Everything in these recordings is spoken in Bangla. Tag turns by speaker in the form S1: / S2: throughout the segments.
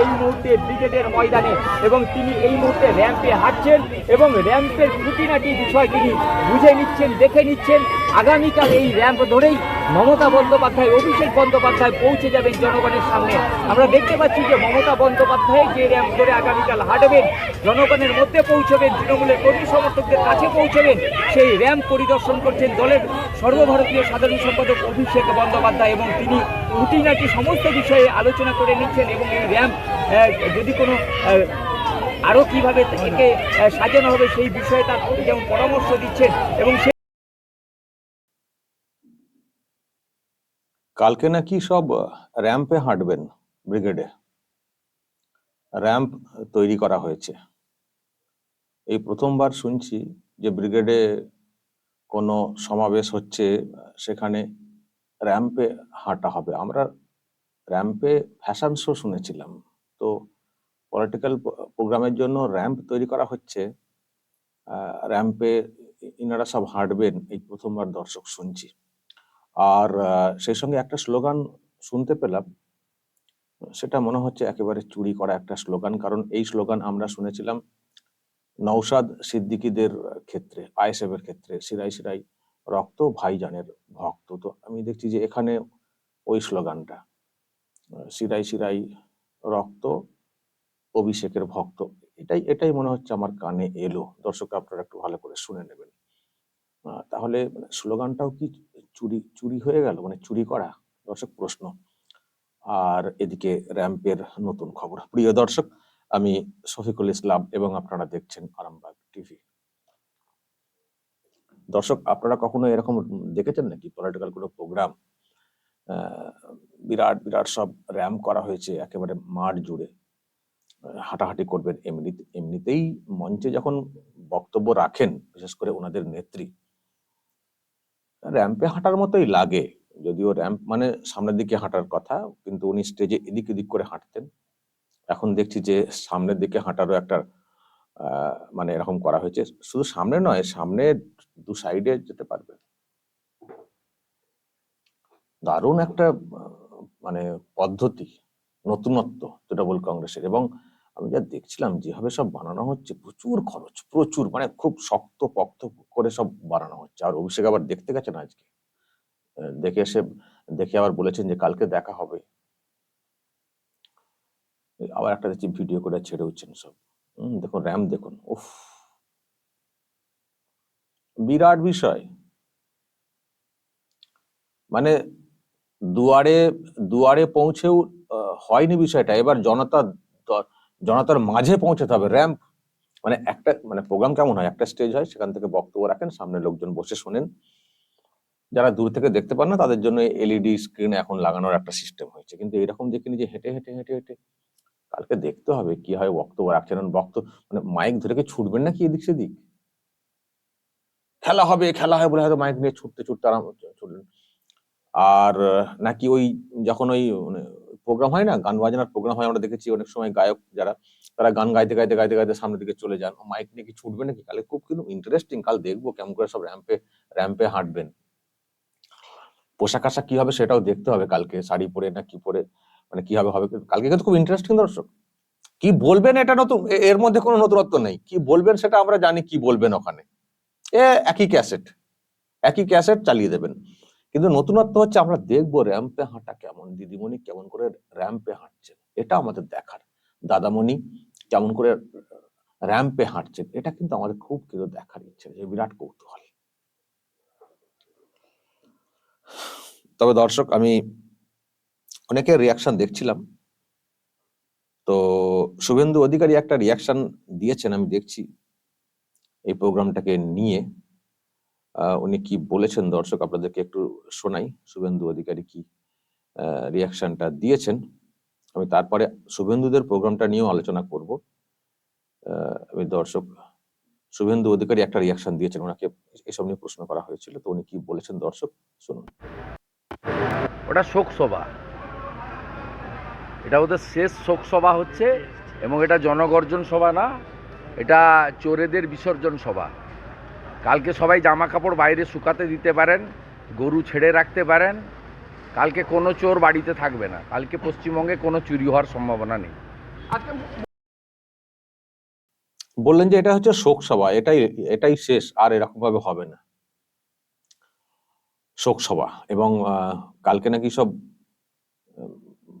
S1: এই মুহূর্তে ব্রিগেডের ময়দানে এবং তিনি এই মুহূর্তে র্যাম্পে হাঁটছেন এবং র্যাম্পের খুঁটিনাটি বিষয় তিনি বুঝে নিচ্ছেন। দেখে নিচ্ছেন। আগামীকাল এই র্যাম্প ধরেই মমতা বন্দ্যোপাধ্যায়, অভিষেক বন্দ্যোপাধ্যায় পৌঁছে যাবেন জনগণের সামনে। আমরা দেখতে পাচ্ছি যে মমতা বন্দ্যোপাধ্যায় যে র্যাম্প ধরে আগামীকাল হাঁটবেন, জনগণের মধ্যে পৌঁছবেন, তৃণমূলের কর্মী সমর্থকদের কাছে পৌঁছবেন, সেই র্যাম্প পরিদর্শন করছেন দলের সর্বভারতীয় সাধারণ সম্পাদক অভিষেক বন্দ্যোপাধ্যায় এবং তিনি খুঁটিনাটি সমস্ত বিষয়ে আলোচনা করে নিচ্ছেন এবং এই র্যাম্প যদি কোনো আরও কীভাবে একে সাজানো হবে সেই বিষয়ে তার যেমন পরামর্শ দিচ্ছেন এবং
S2: কালকে নাকি সব র্যাম্পে হাঁটবেন ব্রিগেডে। র্যাম্প তৈরি করা হয়েছে। এই প্রথমবার শুনছি যে ব্রিগেডে কোনো সমাবেশ হচ্ছে, সেখানে র্যাম্পে হাঁটা হবে। আমরা র্যাম্পে ফ্যাশন শো শুনেছিলাম। পলিটিক্যাল প্রোগ্রামের জন্য র্যাম্প তৈরি করা হচ্ছে। র্যাম্পে ইনারা সব হাঁটবেন, এই প্রথমবার দর্শক শুনছি। আর সেই সঙ্গে একটা স্লোগান শুনতে পেলাম। সেটা মনে হচ্ছে একেবারে চুরি করা একটা স্লোগান, কারণ এই স্লোগান আমরা শুনেছিলাম নৌসাদ সিদ্দিকিদের ক্ষেত্রে আইএসএফ এর ক্ষেত্রে, সিরাই সিরাই রক্ত ভাইজানের ভক্ত। তো আমি দেখছি যে এখানে ওই স্লোগানটা, সিরাই সিরাই রক্ত অভিষেকের ভক্ত। এটাই এটাই মনে হচ্ছে আমার কানে এলো। দর্শক আপনারা একটু ভালো করে শুনে নেবেন। তাহলে মানে স্লোগানটাও কি চুরি চুরি হয়ে গেল? মানে চুরি করা? দর্শক, প্রশ্ন। আর এদিকে র্যাম্পের নতুন খবর। প্রিয় দর্শক, আমি শফিকুল ইসলাম এবং আপনারা দেখছেন আরামবাগ টিভি। দর্শক, আপনারা কখনো এরকম দেখেছেন নাকি? পলিটিক্যাল কোনো প্রোগ্রাম? বিরাট বিরাট সব র্যাম্প করা হয়েছে, একেবারে মাঠ জুড়ে। হাঁটাহাঁটি করবেন এমনি এমনিতেই মঞ্চে যখন বক্তব্য রাখেন, বিশেষ করে ওনাদের নেত্রী র্যাম্পে হাঁটার মতোই লাগে। যদিও র্যাম্প মানে সামনের দিকে হাঁটার কথা, কিন্তু উনি স্টেজে এদিক এদিক করে হাঁটতেন। এখন দেখছি যে সামনের দিকে হাঁটারও একটা মানে এরকম করা হয়েছে। শুধু সামনে নয়, সামনে দু সাইডে যেতে পারবে দারুণ একটা মানে পদ্ধতি, নতুনত্ব, তৃণমূল কংগ্রেসের। এবং আমি যা দেখছিলাম যেভাবে সব বানানো হচ্ছে, প্রচুর খরচ, প্রচুর মানে খুব শক্ত পক্ত করে সব বানানো হচ্ছে। আর অভিষেক আবার দেখতে গেছেন আজকে? দেখে এসে, দেখে আবার বলেছেন যে কালকে দেখা হবে। আবার একটা দেখছি ভিডিও করে ছেড়ে উঠছেন সব। দেখুন, র্যাম দেখুন, উফ। বিরাট বিষয়। মানে দুয়ারে দুয়ারে পৌঁছেও হয়নি বিষয়টা। এবার জনতা জনতার মাঝে পৌঁছাতে হবে। র্যাম্প মানে একটা মানে প্রোগ্রাম কেমন হয়? একটা স্টেজ হয়, সেখান থেকে বক্তব্য রাখেন, সামনে লোকজন বসে শোনেন। যারা দূর থেকে দেখতে পান না, তাদের জন্য এলইডি স্ক্রিন এখন লাগানোর একটা সিস্টেম হয়েছে। কিন্তু এরকম দেখিনি যে হেঁটে হেঁটে হেঁটে হেঁটে কালকে দেখতে হবে কি হয়, বক্তব্য রাখছেন বক্তব্য মানে মাইক ধরে কি ছুটবেন না কি এদিক সেদিক? খেলা হবে, খেলা হয় বলে হয়তো মাইক নিয়ে ছুটতে ছুটতে আরাম, ছুটলেন। আর নাকি ওই, যখন ওই প্রোগ্রাম হয় না, গান বাজনার প্রোগ্রাম হয়, আমরা দেখেছি অনেক সময় গায়ক যারা, তারা গান গাইতে গাইতে গাইতে গাইতে সামনের দিকে চলে যান। মাইক নিয়ে কি ছুটবে নাকি? কালে খুব কিন্তু ইন্টারেস্টিং কাল দেখব কেমন করে সব র্যাম্পে র্যাম্পে হাঁটবেন। পোশাক আশাক কি হবে সেটাও দেখতে হবে কালকে, শাড়ি পরে না কি পরে মানে কি হবে হবে কালকে কিন্তু খুব ইন্টারেস্টিং দর্শক। কি বলবেন এটা নতুন? এর মধ্যে কোনো নতুনত্ব নেই। কি বলবেন সেটা আমরা জানি কি বলবেন ওখানে। এ, একই ক্যাসেট একই ক্যাসেট চালিয়ে দেবেন। কিন্তু নতুনত্ব হচ্ছে আমরা দেখব র্যাম্পে হাঁটা কেমন, দিদিমণি কেমন করে র্যাম্পে হাঁটছেন, এটা আমাদের দেখার। দাদামণি কেমন করে র্যাম্পে হাঁটছেন, এটা কিন্তু আমাদের খুব কিন্তু দেখার ইচ্ছে যে বিরাট কৌতূহল। তবে দর্শক, আমি অনেকের রিয়াকশন দেখছিলাম। তো শুভেন্দু অধিকারী একটা রিয়াকশন দিয়েছেন, আমি দেখছি এই প্রোগ্রামটাকে নিয়ে। উনি কি বলেছেন দর্শক? আপনাদেরকে একটু শোনাই। শুভেন্দু অধিকারী কি রিয়াকশনটা দিয়েছেন? আমি তারপরে শুভেন্দুদের প্রোগ্রামটা নিয়েও আলোচনা করব। আমি দর্শক, শুভেন্দু অধিকারী একটা রিয়াকশন দিয়েছেন। ওনাকে এসব নিয়ে প্রশ্ন করা হয়েছিল। তো উনি কি বলেছেন দর্শক? শুনুন।
S3: ওটা শোকসভা এটা ওদের শেষ শোকসভা হচ্ছে এবং এটা জনগর্জন সভা না, এটা চোরেদের বিসর্জন সভা। কালকে সবাই জামা কাপড় বাইরে শুকাতে দিতে পারেন, গরু ছেড়ে রাখতে পারেন। কালকে কোনো চোর বাড়িতে থাকবে না। কালকে পশ্চিমবঙ্গে কোনো চুরি হওয়ার সম্ভাবনা নেই।
S2: বললেন যে এটা হচ্ছে শোক সভা এটাই এটাই শেষ, আর এরকম ভাবে হবে না। শোক সভা এবং কালকে নাকি সব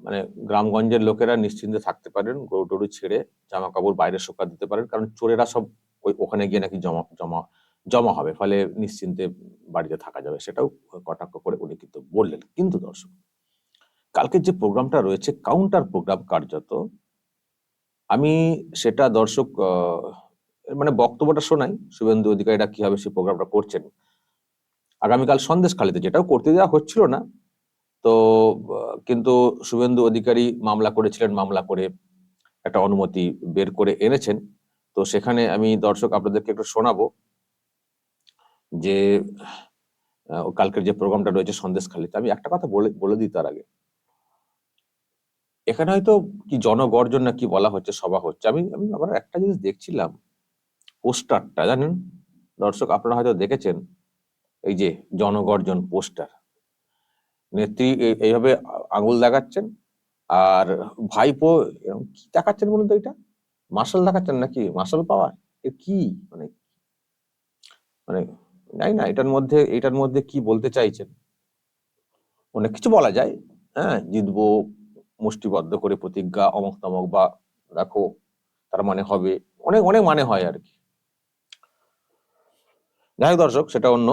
S2: মানে গ্রামগঞ্জের লোকেরা নিশ্চিন্তে থাকতে পারেন, গরু টরু ছেড়ে জামা কাপড় বাইরে শুকা দিতে পারেন, কারণ চোরেরা সব ওই ওখানে গিয়ে নাকি জমা জমা জমা হবে, ফলে নিশ্চিন্তে বাড়িতে থাকা যাবে, সেটাও কটাক্ষ করে উনি কিন্তু বললেন। কিন্তু দর্শক কালকে যে প্রোগ্রামটা রয়েছে কাউন্টার প্রোগ্রাম কার্যত, আমি সেটা দর্শক মানে বক্তব্যটা শোনাই, শুভেন্দু অধিকারীরা কীভাবে সেই প্রোগ্রামটা করছেন। আগামীকাল সন্দেশখালীতে যেটাও করতে দেওয়া হচ্ছিল না, তো, কিন্তু শুভেন্দু অধিকারী মামলা করেছিলেন, মামলা করে একটা অনুমতি বের করে এনেছেন। তো সেখানে আমি দর্শক আপনাদেরকে একটু শোনাবো। যে কালকের যে প্রোগ্রামটা রয়েছে সন্দেশখালীতে, আমি একটা কথা বলে বলে দিই তার আগে। এখানে হয়তো কি জনগর্জন না কি বলা হচ্ছে, সভা হচ্ছে। আমি আমি আবার একটা জিনিস দেখছিলাম, পোস্টারটা, জানেন? দর্শক, আপনারা হয়তো দেখেছেন, এই যে জনগর্জন পোস্টার। নেত্রী এই- এইভাবে আঙুল দেখাচ্ছেন, আর ভাইপো কি দেখাচ্ছেন বলুন তো এটা? মার্শাল দেখাচ্ছেন নাকি? Marshal power? কি? মানে মানে জানি না? এটার মধ্যে এটার মধ্যে কি বলতে চাইছেন? অনেক কিছু বলা যায়। হ্যাঁ জিতবো, মুষ্টিবদ্ধ করে প্রতিজ্ঞা, অমক তমক বা দেখো তার মানে হবে, অনেক অনেক মানে হয় আর কি। যাই দর্শক, সেটা অন্য।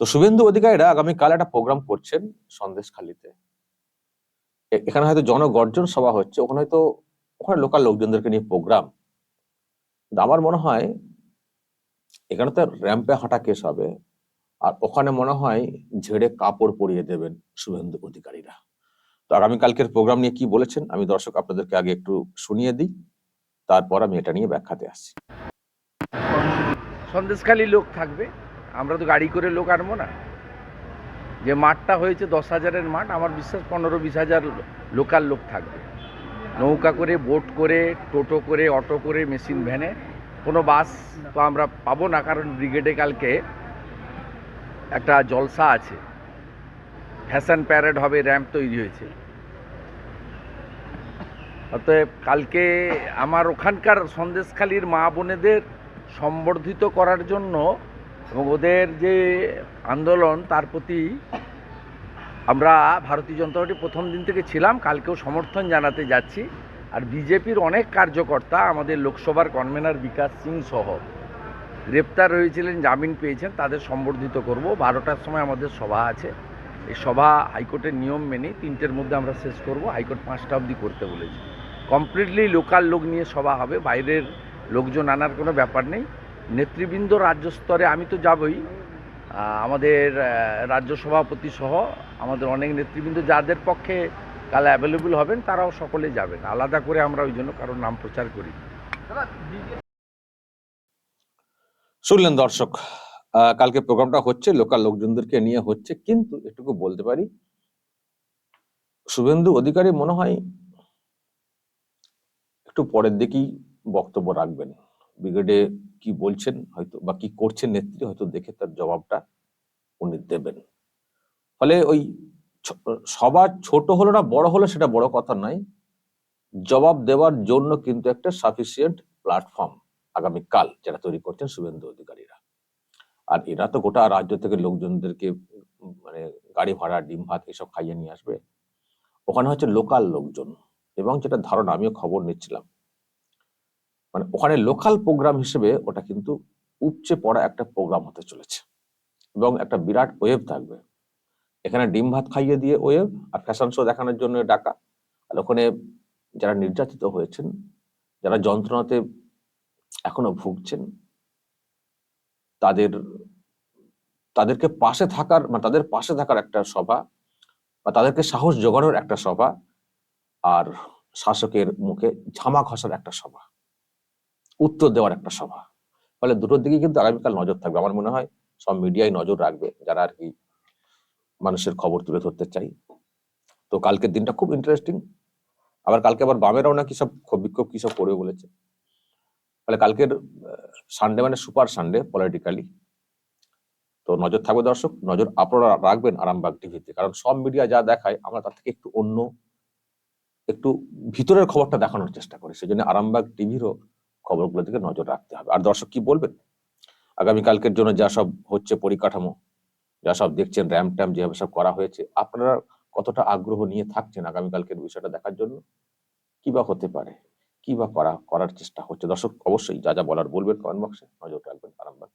S2: তো শুভেন্দু অধিকারীরা আগামীকাল একটা প্রোগ্রাম করছেন সন্দেশখালীতে। এখানে হয়তো জনগর্জন সভা হচ্ছে, ওখানে হয়তো ওখানে লোকাল লোকজনদেরকে নিয়ে প্রোগ্রাম। আমার মনে হয় এখানে তো র্যাম্পে হাঁটা কেস হবে। আর ওখানে মনে হয় ঝেড়ে কাপড় পরিয়ে দেবেন শুভেন্দু অধিকারীরা। তো আগামীকালকের প্রোগ্রাম নিয়ে কি বলেছেন, আমি দর্শক আপনাদেরকে আগে একটু শুনিয়ে দিই, তারপর আমি এটা নিয়ে ব্যাখ্যাতে আসছি।
S3: সন্দেশখালী লোক থাকবে, আমরা তো গাড়ি করে লোক আনব না। যে মাঠটা হয়েছে দশ হাজারের মাঠ, আমার বিশ্বাস পনেরো বিশ হাজার লোকাল লোক থাকবে। নৌকা করে, বোট করে, টোটো করে, অটো করে, মেশিন, ভ্যানে কোনো বাস তো আমরা পাবো না, কারণ ব্রিগেডে কালকে একটা জলসা আছে। ফ্যাশন প্যারেড হবে র্যাম্প তৈরি হয়েছে। অতএব কালকে আমার ওখানকার সন্দেশখালীর মা বোনেদের সম্বর্ধিত করার জন্য এবং ওদের যে আন্দোলন, তার প্রতি আমরা ভারতীয় জনতা পার্টি প্রথম দিন থেকে ছিলাম, কালকেও সমর্থন জানাতে যাচ্ছি। আর বিজেপির অনেক কার্যকর্তা আমাদের লোকসভার কনভেনার বিকাশ সিং সহ গ্রেপ্তার হয়েছিলেন, জামিন পেয়েছেন, তাদের সম্বর্ধিত করব। বারোটার সময় আমাদের সভা আছে। এই সভা হাইকোর্টের নিয়ম মেনে তিনটের মধ্যে আমরা শেষ করব। হাইকোর্ট পাঁচটা অবধি করতে বলেছে। কমপ্লিটলি লোকাল লোক নিয়ে সভা হবে, বাইরের লোকজন আনার কোনো ব্যাপার নেই। নেতৃবৃন্দ রাজ্য স্তরে আমি তো যাবই। আমাদের রাজ্য সভাপতি সহ আমাদের অনেক নেতৃবৃন্দ, যাদের পক্ষে কাল অ্যাভেলেবল হবেন, তারাও সকলে যাবেন। আলাদা করে আমরা ওই জন্য কারোর নাম প্রচার করি
S2: শুনলেন দর্শক কালকে প্রোগ্রামটা হচ্ছে, লোকাল লোকজনদেরকে নিয়ে হচ্ছে, কিন্তু এটুকু বলতে পারি, শুভেন্দু অধিকারী মনে হয় একটু পরের দিকেই বক্তব্য রাখবেন। ব্রিগেডে কি বলছেন হয়তো, বা কি করছেন নেত্রী, হয়তো দেখে তার জবাবটা উনি দেবেন। ফলে ওই সবার ছোট হলো না, বড় হলো সেটা বড় কথা নয়। জবাব দেওয়ার জন্য কিন্তু একটা সাফিসিয়েন্ট প্ল্যাটফর্ম আগামীকাল যেটা তৈরি করছেন শুভেন্দু অধিকারীরা। আর এরা তো গোটা রাজ্য থেকে লোকজনদেরকে মানে গাড়ি ভাড়া, ডিম ভাত এসব খাইয়ে নিয়ে আসবে। ওখানে হচ্ছে লোকাল লোকজন। এবং যেটা ধারণা, আমিও খবর নিচ্ছিলাম। মানে ওখানে লোকাল প্রোগ্রাম হিসেবে ওটা কিন্তু উপচে পড়া একটা প্রোগ্রাম হতে চলেছে। এবং একটা বিরাট ওয়েভ থাকবে। এখানে ডিম ভাত খাইয়ে দিয়ে ওয়েভ আর ফ্যাশন শো দেখানোর জন্য ডাকা। আর ওখানে যারা নির্যাতিত হয়েছেন, যারা যন্ত্রণাতে এখনও ভুগছেন, তাদের, তাদেরকে পাশে থাকার মানে তাদের পাশে থাকার একটা সভা বা তাদেরকে সাহস জোগানোর একটা সভা আর শাসকের মুখে ঝামা ঘষার একটা সভা, উত্তর দেওয়ার একটা সভা। ফলে দুটোর দিকে কিন্তু আগামীকাল নজর থাকবে। আমার মনে হয় সব মিডিয়ায় নজর রাখবে যারা আর কি মানুষের খবর তুলে ধরতে চাই। তো কালকের দিনটা খুব ইন্টারেস্টিং আবার কালকে আবার বামেরাও নাকি সব ক্ষোভ বিক্ষোভ কি সব করবে বলেছে। তাহলে কালকের সানডে মানে সুপার সানডে পলিটিক্যালি তো নজর থাকবে দর্শক, নজর আপনারা রাখবেন আরামবাগ টিভিতে কারণ সব মিডিয়া যা দেখায়, আমরা তার থেকে একটু অন্য, একটু ভিতরের খবরটা দেখানোর চেষ্টা করি। সেই জন্য আরামবাগ টিভিরও খবরগুলোর দিকে নজর রাখতে হবে। আর দর্শক কি বলবেন? আগামীকালকের জন্য যা সব হচ্ছে পরিকাঠামো যা সব দেখছেন র্যাম ট্যাম যেভাবে সব করা হয়েছে, আপনারা কতটা আগ্রহ নিয়ে থাকছেন আগামীকালকের বিষয়টা দেখার জন্য? কি বা হতে পারে? কি বা করা, করার চেষ্টা হচ্ছে? দর্শক, অবশ্যই যা যা বলার বলবেন কমেন্ট বক্সে। নজর রাখবেন আরামবাগ।